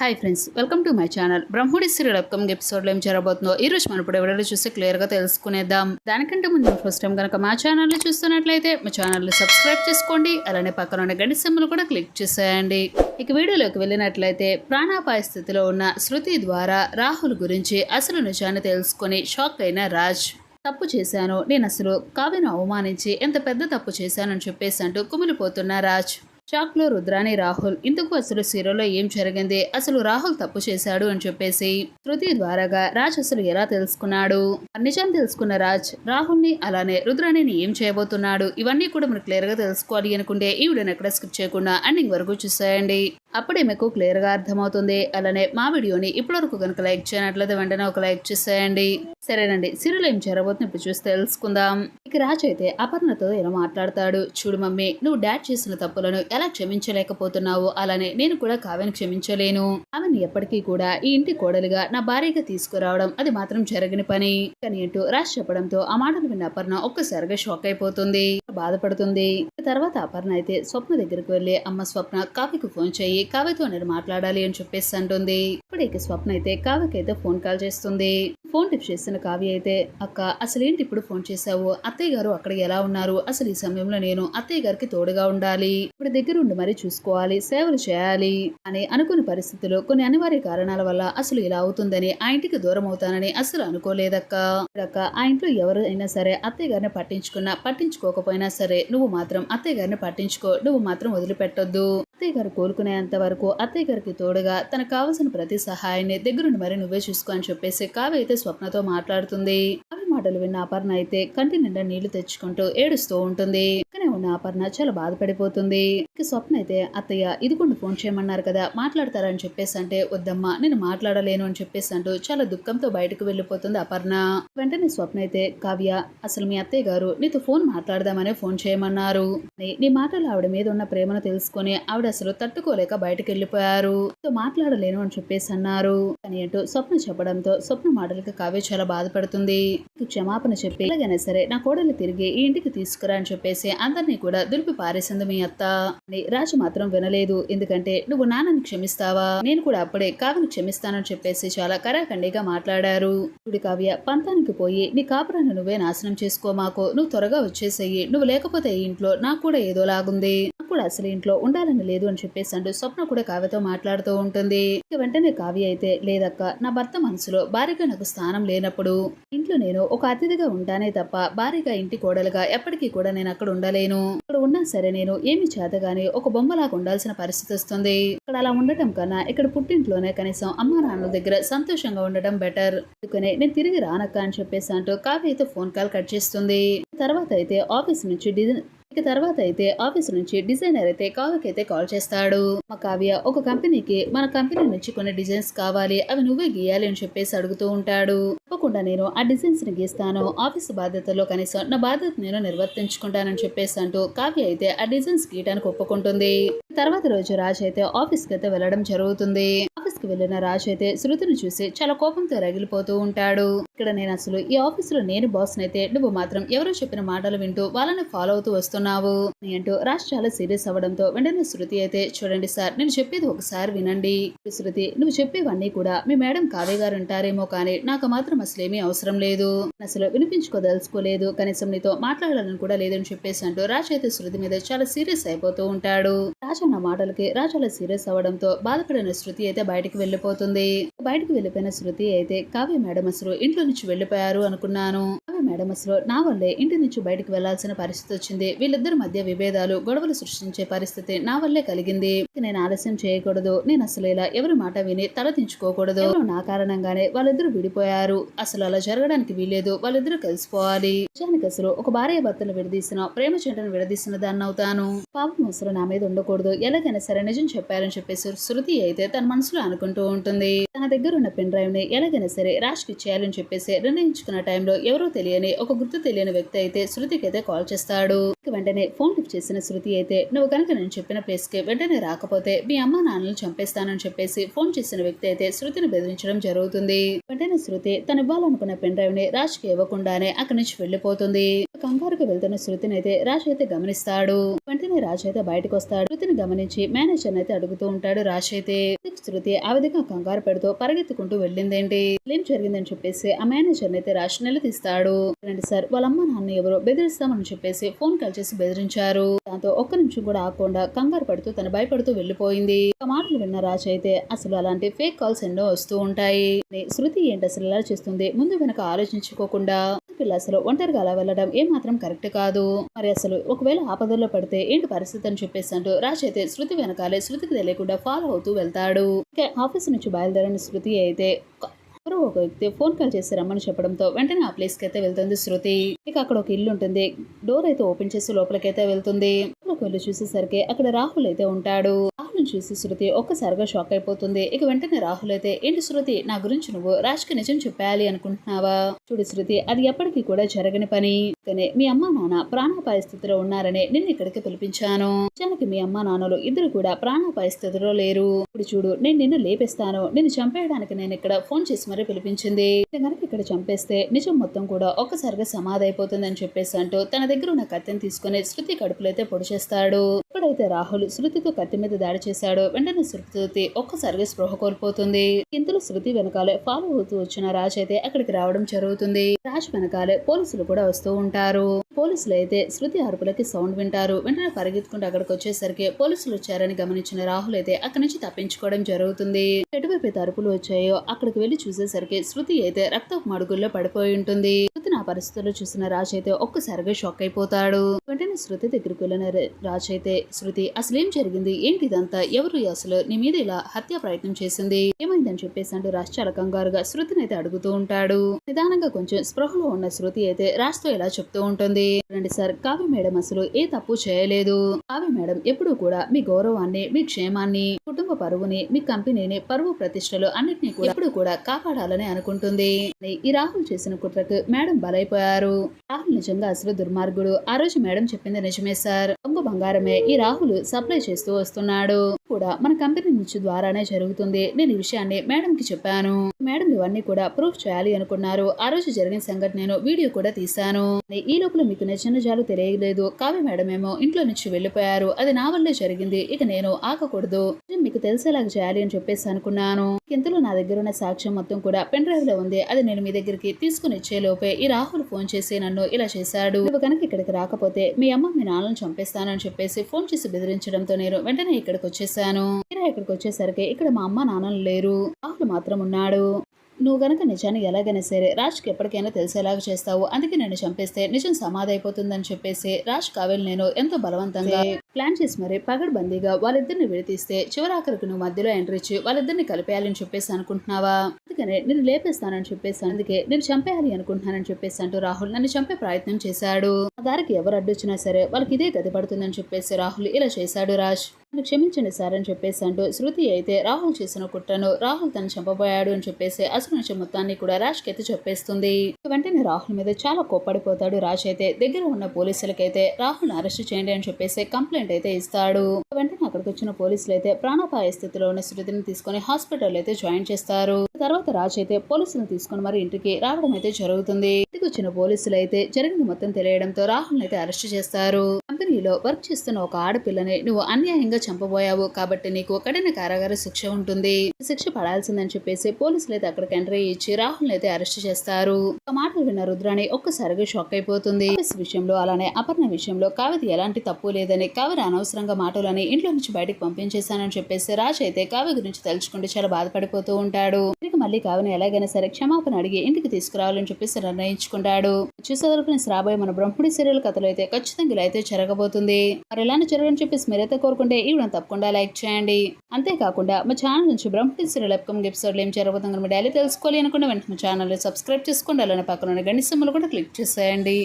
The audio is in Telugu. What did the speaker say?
Hi friends welcome to my channel Brahmamudi serial upcoming ఎపిసోడ్లో ఏం జరగబోతుందో ఈ రోజు మనం ఇప్పుడు ఎవరైనా చూస్తే క్లియర్గా తెలుసుకునేద్దాం. దానికంటే ముందు ఫస్ట్ టైం కనుక మా ఛానల్ని చూస్తున్నట్లయితే మా ఛానల్ని సబ్స్క్రైబ్ చేసుకోండి. అలానే పక్కన ఉన్న గంట సింబల్ కూడా క్లిక్ చేసేయండి. ఇక వీడియోలోకి వెళ్ళినట్లయితే ప్రాణాపాయ స్థితిలో ఉన్న శృతి ద్వారా రాహుల్ గురించి అసలు నిజాన్ని తెలుసుకొని షాక్ అయిన రాజ్ తప్పు చేశాను. నేను అసలు కావ్యను అవమానించి ఎంత పెద్ద తప్పు చేశానని చెప్పేసి అంటూ కుమిలిపోతున్న రాజ్. షాక్లో రుద్రాని రాహుల్ ఇందుకు అసలు సీరోలో ఏం జరిగింది? అసలు రాహుల్ తప్పు చేశాడు అని చెప్పేసి శృతి ద్వారాగా రాజ్ అసలు ఎలా తెలుసుకున్నాడు? నిజం తెలుసుకున్న రాజ్ రాహుల్ని అలానే రుద్రాణిని ఏం చేయబోతున్నాడు? ఇవన్నీ కూడా మనకు క్లియర్గా తెలుసుకోవాలి అనుకుంటే ఈ వీడియోని ఎక్కడ స్కిప్ చేయకుండా ఎండింగ్ వరకు చూసేయండి. అప్పుడే మీకు క్లియర్గా అర్థమవుతుంది. అలానే మా వీడియోని ఇప్పటివరకు కనుక లైక్ చేయనట్లయితే వెంటనే ఒక లైక్ చేసేయండి. సరేనండి సిరులు ఏం చేరబోతుంది ఇప్పుడు చూసి తెలుసుకుందాం. ఇక రాజు అయితే అపర్ణతో ఇలా మాట్లాడతాడు. చూడు మమ్మీ నువ్వు డాడ్ చేసిన తప్పులను ఎలా క్షమించలేకపోతున్నావు? అలానే నేను కూడా కావ్యను క్షమించలేను. ఆమెను ఎప్పటికీ కూడా ఈ ఇంటి కోడలుగా నా భార్యగా తీసుకురావడం అది మాత్రం జరగని పని. కానీ అంటూ రాజు చెప్పడంతో ఆ మాటలు విన్న అపర్ణ ఒక్కసారిగా షాక్ అయిపోతుంది. బాధపడుతుంది. తర్వాత అపర్ణ అయితే స్వప్న దగ్గరికి వెళ్ళి అమ్మ స్వప్న కావ్యకు ఫోన్ చేయి. కావ్యతో నేను మాట్లాడాలి అని చెప్పేసి అంటుంది. ఇప్పుడైతే స్వప్న అయితే కావ్యకైతే ఫోన్ కాల్ చేస్తుంది. ఫోన్ టిప్ చేస్తున్న కావ్య అయితే అక్క అసలు ఏంటి ఇప్పుడు ఫోన్ చేశావు? అత్తయ్య గారు అక్కడ ఎలా ఉన్నారు? అసలు ఈ సమయంలో నేను అత్తయ్య గారికి తోడుగా ఉండాలి. ఇప్పుడు దగ్గర ఉండి మరీ చూసుకోవాలి సేవలు చేయాలి అని అనుకున్న పరిస్థితుల్లో కొన్ని అనివార్య కారణాల వల్ల అసలు ఇలా అవుతుందని ఆ ఇంటికి దూరం అవుతానని అసలు అనుకోలేదక్క. అక్క ఆ ఇంట్లో ఎవరు అయినా సరే అత్తయ్య గారిని పట్టించుకున్నా పట్టించుకోకపోయినా సరే నువ్వు మాత్రం అత్తయ్య గారిని పట్టించుకో. నువ్వు మాత్రం వదిలిపెట్టొద్దు. అత్తయ్య గారు కోలుకునేంత వరకు అత్తయ్య గారికి తోడుగా తనకు కావాల్సిన ప్రతి సహాయాన్ని దగ్గరుండి మరి నువ్వే చూసుకో అని చెప్పేసి కావ్య అయితే స్వప్నతో మాట్లాడుతుంది. కావ్య మాటలు విన్న అపర్ణ అయితే కంటి నిండా నీళ్ళు తెచ్చుకుంటూ ఏడుస్తూ ఉంటుంది. ఉన్న అపర్ణ చాలా బాధపడిపోతుంది. స్వప్న అయితే అత్తయ్య ఇదిగోండి ఫోన్ చేయమన్నారు కదా మాట్లాడతారని చెప్పేసి అంటే వద్దమ్మా నేను మాట్లాడలేను అని చెప్పేసి అంటూ చాలా దుఃఖంతో బయటకు వెళ్ళిపోతుంది అపర్ణ. వెంటనే స్వప్న అయితే కావ్య అసలు మీ అత్తయ్య గారు నీతో ఫోన్ మాట్లాడదామనే ఫోన్ చేయమన్నారు. నీ- మాటలు ఆవిడ మీద ఉన్న ప్రేమను తెలుసుకొని ఆవిడ అసలు తట్టుకోలేక బయటకు వెళ్ళిపోయారు. మాట్లాడలేను అని చెప్పేసి అన్నారు. అని అంటూ స్వప్న చెప్పడంతో స్వప్న మాటలకు కావ్య చాలా బాధపడుతుంది. క్షమాపణ చెప్పి ఎలాగైనా సరే నా కోడలు తిరిగి ఈ ఇంటికి తీసుకురా అని చెప్పేసి అందరిని కూడా దులిపి పారేసింది మీ అత్త. అని రాజు మాత్రం వినలేదు. ఎందుకంటే నువ్వు నాన్నని క్షమిస్తావా? నేను కూడా అప్పుడే కావ్యను క్షమిస్తానని చెప్పేసి చాలా కరాఖండిగా మాట్లాడారు. ఇప్పుడు కావ్య పంతానికి పోయి నీ కాపురాన్ని నువ్వే నాశనం చేసుకో మాకు. నువ్వు త్వరగా వచ్చేసేయి. నువ్వు లేకపోతే ఈ ఇంట్లో నాకు కూడా ఏదో లాగుంది కూడా అసలు ఇంట్లో ఉండాలని లేదు అని చెప్పేసి అంటూ స్వప్న కూడా కావ్యతో మాట్లాడుతూ ఉంటుంది. ఇక వెంటనే కావ్య అయితే లేదక్క నా భర్త మనసులో భార్యగా నాకు స్థానం లేనప్పుడు ఇంట్లో నేను ఒక అతిథిగా ఉంటానే తప్ప భార్యగా ఇంటి కోడలుగా ఎప్పటికీ కూడా నేను అక్కడ ఉండలేను. అక్కడ ఉన్నా సరే నేను ఏమి చేతగాని ఒక బొమ్మలాగా ఉండాల్సిన పరిస్థితి వస్తుంది. ఇక్కడ అలా ఉండటం కన్నా ఇక్కడ పుట్టింట్లోనే కనీసం అమ్మా నాన్నల దగ్గర సంతోషంగా ఉండటం బెటర్. అందుకనే నేను తిరిగి రానక్క అని చెప్పేసి అంటూ కావ్య అయితే ఫోన్ కాల్ కట్ చేస్తుంది. తర్వాత అయితే ఆఫీస్ నుంచి డిజైన్ ఇక తర్వాత అయితే ఆఫీస్ నుంచి డిజైనర్ అయితే కావ్యకైతే కాల్ చేస్తాడు. మా కావ్య ఒక కంపెనీకి మన కంపెనీ నుంచి కొన్ని డిజైన్స్ కావాలి. అవి నువ్వే గీయాలి అని చెప్పేసి అడుగుతూ ఉంటాడు. తప్పకుండా నేను ఆ డిజైన్స్ని గీస్తాను. ఆఫీస్ బాధ్యతలో కనీసం నా బాధ్యత నేను నిర్వర్తించుకుంటానని చెప్పేసి అంటూ కావ్య అయితే ఆ డిజైన్స్ గీయడానికి ఒప్పుకుంటుంది. తర్వాత రోజు రాజ్ అయితే ఆఫీస్కి అయితే వెళ్ళడం జరుగుతుంది. ఆఫీస్కి వెళ్ళిన రాజ్ అయితే శృతిని చూసి చాలా కోపంతో రగిలిపోతూ ఉంటాడు. ఇక్కడ నేను అసలు ఈ ఆఫీస్లో నేను బాస్ అయితే నువ్వు మాత్రం ఎవరో చెప్పిన మాటలు వింటూ వాళ్ళని ఫాలో అవుతూ వస్తున్నావు అంటూ రాజ్ చాలా సీరియస్ అవ్వడంతో వెంటనే శృతి అయితే చూడండి సార్ నేను చెప్పేది ఒకసారి వినండి. శృతి నువ్వు చెప్పేవన్నీ కూడా మీ మేడం కావ్య గారు ఉంటారేమో కానీ నాకు మాత్రం అసలు ఏమీ అవసరం లేదు. అసలు వినిపించుకోదలుచుకోలేదు కనీసం నీతో మాట్లాడాలని కూడా లేదని చెప్పేసి అంటూ రాజ్ అయితే శృతి మీద చాలా సీరియస్ అయిపోతూ ఉంటాడు. రాజ్ అన్న మాటలకి రాజ్ అలా సీరియస్ అవ్వడంతో బాధపడిన శృతి అయితే బయటకు వెళ్ళిపోతుంది. బయటకు వెళ్ళిపోయిన శృతి అయితే కావ్య మేడం అసలు ఇంట్లో నుంచి వెళ్ళిపోయారు అనుకున్నాను. కావ్య మేడం అసలు నా వల్లే ఇంటి నుంచి బయటికి వెళ్ళాల్సిన పరిస్థితి వచ్చింది. వీళ్ళిద్దరి మధ్య విభేదాలు గొడవలు సృష్టించే పరిస్థితి నా వల్లే కలిగింది. నేను ఆలస్యం చేయకూడదు. నేను అసలు ఇలా ఎవరి మాట విని తల దించుకోకూడదు. నా కారణంగానే వాళ్ళిద్దరూ విడిపోయారు. అసలు అలా జరగడానికి వీలేదు వాళ్ళిద్దరూ కలిసిపోవాలి. నిజానికి అసలు ఒక భార్య భర్తలు విడదీసిన ప్రేమ చెంటను విడదీసిన దాన్ని అవుతాను. పాపం అసలు నా మీద ఉండకూడదు. ఎలాగైనా సరే నిజం చెప్పారని చెప్పేసి శృతి అయితే తన మనసులో అనుకుంటూ ఉంటుంది. తన దగ్గర ఉన్న పెన్ డ్రైవ్ని ఎలాగైనా సరే రాష్కి ఇచ్చేయాలని చెప్పేసి నిర్ణయించుకున్న టైంలో ఎవరో తెలియని ఒక గుర్తు తెలియని వ్యక్తి అయితే శృతికి అయితే కాల్ చేస్తాడు. వెంటనే ఫోన్ లిఫ్ట్ చేసిన శృతి అయితే నువ్వు కనుక నేను చెప్పిన ప్లేస్కి వెంటనే రాకపోతే మీ అమ్మ నాన్నలు చంపేస్తానని చెప్పేసి ఫోన్ చేసిన వ్యక్తి అయితే శృతిని బెదిరించడం జరుగుతుంది. వెంటనే శృతి తను ఇవ్వాలనుకున్న పెన్ డ్రైవ్ని రాజ్కి ఇవ్వకుండానే అక్కడి నుంచి వెళ్ళిపోతుంది కంగారుకు వెళ్తున్న శృతిని అయితే రాజ్ అయితే గమనిస్తాడు. వెంటనే రాజ్ అయితే బయటకు వస్తాడు. శృతిని గమనించి మేనేజర్ అయితే అడుగుతూ ఉంటాడు రాజ్ అయితే. శృతి ఆ విధంగా కంగారు పెడుతూ పరిగెత్తుకుంటూ వెళ్ళిందేంటి? ఏం జరిగిందని చెప్పేసి ఆ మేనేజర్ అయితే రాశి నిలదీస్తాడు. రండి సార్ వాళ్ళ అమ్మ నాన్న ఎవరో బెదిరిస్తామని చెప్పేసి ఫోన్ కాల్ చేసి బెదిరించారు. దాంతో ఒక్క నిమిషం కూడా ఆకుండా కంగారు పడుతూ తను భయపడుతూ వెళ్ళిపోయింది. ఒక మాటలు విన్న రాజ్ అయితే అసలు అలాంటి ఫేక్ కాల్స్ ఎన్నో వస్తూ ఉంటాయి. శృతి ఏంటి అసలు ఎలా చేస్తుంది? ముందు వెనక ఆలోచించుకోకుండా పిల్ల అసలు ఒంటరిగా అలా వెళ్ళడం ఏమాత్రం కరెక్ట్ కాదు. మరి అసలు ఒకవేళ ఆపదల్లో పడితే ఏంటి పరిస్థితి అని చెప్పేసి అంటూ రాజ్ అయితే శృతి వెనకాలే శృతికి తెలియకుండా ఫాలో అవుతూ వెళ్తాడు. ఆఫీస్ నుంచి బయలుదేరిన శృతి అయితే ఒక- ఎవరో ఒక వ్యక్తి ఫోన్ కాల్ చేసి రమ్మని చెప్పడంతో వెంటనే ఆ ప్లేస్కి అయితే వెళ్తుంది శృతి. ఇక అక్కడ ఒక ఇల్లు ఉంటుంది. డోర్ అయితే ఓపెన్ చేసి లోపలికైతే వెళ్తుంది. లోపలికి వెళ్ళి చూసేసరికి అక్కడ రాహుల్ అయితే ఉంటాడు. చూసి శృతి ఒక్కసారిగా షాక్ అయిపోతుంది. ఇక వెంటనే రాహుల్ అయితే ఏంటి శృతి నా గురించి నువ్వు రాజ్కి నిజం చెప్పాలి అనుకుంటున్నావా? చూడు శృతి అది ఎప్పటికీ కూడా జరగని పని. కానీ మీ అమ్మా నాన్న ప్రాణాపాయ స్థితిలో ఉన్నారని నిన్ను ఇక్కడికి పిలిపించాను. నిజానికి మీ అమ్మా నాన్నలు ఇద్దరు కూడా ప్రాణాపాయ స్థితిలో లేరు. ఇప్పుడు చూడు నేను నిన్ను లేపేస్తాను. నిన్ను చంపేయడానికి నేను ఇక్కడ ఫోన్ చేసి మరీ పిలిపించింది. కనుక ఇక్కడ చంపేస్తే నిజం మొత్తం కూడా ఒక్కసారిగా సమాధి అని చెప్పేసి అంటూ తన దగ్గర ఉన్న కత్తిని తీసుకుని శృతి కడుపులో అయితే పొడి చేస్తాడు ఎప్పుడైతే రాహుల్ శృతితో కత్తి మీద దాడి చేశాడు. వెంటనే శృతి ఒక్కసారిగా స్పృహ కోల్పోతుంది. ఇంతలో శృతి వెనకాలే ఫాలో అవుతూ వచ్చిన రాజ్ అయితే అక్కడికి రావడం జరుగుతుంది. రాజ్ వెనకాలే పోలీసులు కూడా వస్తూ ఉంటారు. పోలీసులు అయితే శృతి అరుపులకి సౌండ్ వింటారు. వెంటనే పరిగెత్తుకుంటూ అక్కడికి వచ్చేసరికి పోలీసులు వచ్చారని గమనించిన రాహుల్ అయితే అక్కడి నుంచి తప్పించుకోవడం జరుగుతుంది. ఎటువైపు అయితే అరుపులు వచ్చాయో అక్కడికి వెళ్ళి చూసేసరికి శృతి అయితే రక్తపు మడుగుల్లో పడిపోయి ఉంటుంది. శృతిని ఆ పరిస్థితుల్లో చూసిన రాజ్ అయితే ఒక్కసారిగా షాక్ అయిపోతాడు. వెంటనే శృతి దగ్గరికి వెళ్ళిన రాజ్ అయితే శృతి అసలు ఏం జరిగింది? ఏంటి ఇదంతా? ఎవరు అసలు? నీ మీద ఇలా హత్య ప్రయత్నం చేసింది? ఏమైందని చెప్పేసి అంటూ రాజ్ చాలా కంగారుగా శృతిని అయితే అడుగుతూ ఉంటాడు. నిదానంగా కొంచెం స్పృహలో ఉన్న శృతి అయితే రాజ్తో ఇలా చెప్తూ ఉంటుంది. రండి సార్ కావ్య మేడం అసలు ఏ తప్పు చేయలేదు. కావ్య మేడం ఎప్పుడూ కూడా మీ గౌరవాన్ని మీ క్షేమాన్ని కుటుంబ పరువుని మీ కంపెనీని పరువు ప్రతిష్టలు అన్నిటినీ కూడా ఎప్పుడు కూడా కాపాడాలని అనుకుంటుంది. ఈ రాహుల్ చేసిన కుట్రకు మేడం బలైపోయారు. రాహుల్ నిజంగా అసలు దుర్మార్గుడు. ఆ రోజు మేడం చెప్పింది నిజమే సార్. దొంగ బంగారమే ఈ రాహుల్ సప్లై చేస్తూ వస్తున్నాడు. కూడా మన కంపెనీ నుంచి ద్వారానే జరుగుతుంది. నేను ఈ విషయాన్ని మేడం కి చెప్పాను. మేడం ఇవన్నీ కూడా ప్రూఫ్ చేయాలి అనుకున్నారు. ఆ రోజు జరిగిన సంఘటన నేను వీడియో కూడా తీశాను. ఈ లోపల మీకు నిజ జాలు తెలియలేదు. కావ్య మేడం ఏమో ఇంట్లో నుంచి వెళ్ళిపోయారు. అది నా వల్లే జరిగింది. ఇక నేను ఆకకూడదు మీకు తెలిసేలాగా చేయాలి అని చెప్పేసి అనుకున్నాను. ఇంతలో నా దగ్గర ఉన్న సాక్ష్యం మొత్తం కూడా పెన్ డ్రైవ్లో ఉంది. అది నేను మీ దగ్గరికి తీసుకుని ఇచ్చే లోపే ఈ రాహుల్ ఫోన్ చేసి నన్ను ఇలా చేశాడు. నువ్వు కనుక ఇక్కడికి రాకపోతే మీ అమ్మ మీ నాన్నను చంపేస్తానని చెప్పేసి ఫోన్ చేసి బెదిరించడంతో నేను వెంటనే ఇక్కడికి వచ్చేసాను. ఇక్కడికి వచ్చేసరికి ఇక్కడ మా అమ్మ నాన్నలు లేరు. రాహుల్ మాత్రం ఉన్నాడు. నువ్వు గనక నిజాన్ని ఎలాగైనా సరే రాజ్కి ఎప్పటికైనా తెలిసేలాగా చేస్తావు? అందుకే నేను చంపేస్తే నిజం సమాధి అయిపోతుందని చెప్పేసి రాజ్ కావేల్ నేను ఎంతో బలవంతంగా ప్లాన్ చేసి మరి పగడ్బందీగా వాళ్ళిద్దరిని విడతీస్తే చివరాఖరికి నువ్వు మధ్యలో ఎంట్రీ ఇచ్చి వాళ్ళిద్దరిని కలిపేయాలని చెప్పేసి అనుకుంటున్నావా? అందుకనే నేను లేపేస్తానని చెప్పేసి అందుకే నేను చంపేయాలి అనుకుంటున్నానని చెప్పేసి అంటూ రాహుల్ నన్ను చంపే ప్రయత్నం చేశాడు. ఆ దారికి ఎవరు అడ్డొచ్చినా సరే వాళ్ళకి ఇదే గతి పడుతుందని చెప్పేసి రాహుల్ ఇలా చేశాడు రాజ్. నన్ను క్షమించండి సార్ అని చెప్పేసి అంటూ శృతి అయితే రాహుల్ చేసిన కుట్రను రాహుల్ తను చంపబోయాడు అని చెప్పేసి అసలు మొత్తాన్ని కూడా రాజ్ అయితే చెప్పేస్తుంది. వెంటనే రాహుల్ మీద చాలా కోప్పడిపోతాడు. రాజ్ అయితే దగ్గర ఉన్న పోలీసులకైతే రాహుల్ అరెస్ట్ చేయండి అని చెప్పేసి కంప్లైంట్ అయితే ఇస్తాడు. వెంటనే అక్కడికి వచ్చిన పోలీసులు అయితే ప్రాణాపాయ స్థితిలో ఉన్న శృతిని తీసుకొని హాస్పిటల్ అయితే జాయిన్ చేస్తారు. తర్వాత రాజ్ అయితే పోలీసులను తీసుకొని మరి ఇంటికి రావడం అయితే జరుగుతుంది. ఇంటికి వచ్చిన పోలీసులు అయితే జరిగింది మొత్తం తెలియడంతో రాహుల్ అయితే అరెస్ట్ చేస్తారు. కంపెనీలో వర్క్ చేస్తున్న ఒక ఆడపిల్లని నువ్వు అన్యాయంగా చంపబోయావు. కాబట్టి నీకు కఠిన కారాగార శిక్ష ఉంటుంది. శిక్ష పడాల్సిందని చెప్పేసి పోలీసులు అయితే అక్కడికి ఎంట్రీ ఇచ్చి రాహుల్ అయితే అరెస్ట్ చేస్తారు. ఆ మాటలు విన్న రుద్రాణి ఒక్కసారిగా షాక్ అయిపోతుంది. విషయంలో అలానే అపర్ణ విషయంలో కావిది ఎలాంటి తప్పు లేదని కావిరి అనవసరంగా మాటలని ఇంట్లో నుంచి బయటకు పంపించేశానని చెప్పేసి రాజ్ అయితే కావ్య గురించి తలుచుకుంటే చాలా బాధపడిపోతూ ఉంటాడు. మళ్ళీ కావ్యని ఎలాగైనా సరే క్షమాపణ అడిగి ఇంటికి తీసుకురావాలని చెప్పేసి నిర్ణయించుకుంటాడు. చూసేవరకు రాబోయే మన బ్రహ్మడి సీరియల్ కథలు అయితే ఖచ్చితంగా ఇలా అయితే జరగబోతుంది. మరి ఇలానే జరగని చెప్పేసి మీరైతే కోరుకుంటే ఈ తప్పకుండా లైక్ చేయండి. అంతేకాకుండా మా ఛానల్ నుంచి బ్రహ్మడి సీరియల్ అప్కమింగ్ ఎపిసోడ్లు ఏం జరగబోతుంది మీరు డైలీ తెలుసుకోవాలి అనుకుంటే వెంటనే ఛానల్ సబ్స్క్రైబ్ చేసుకోండి. అలానే పక్కన ఉన్న గండి కూడా క్లిక్ చేసేయండి.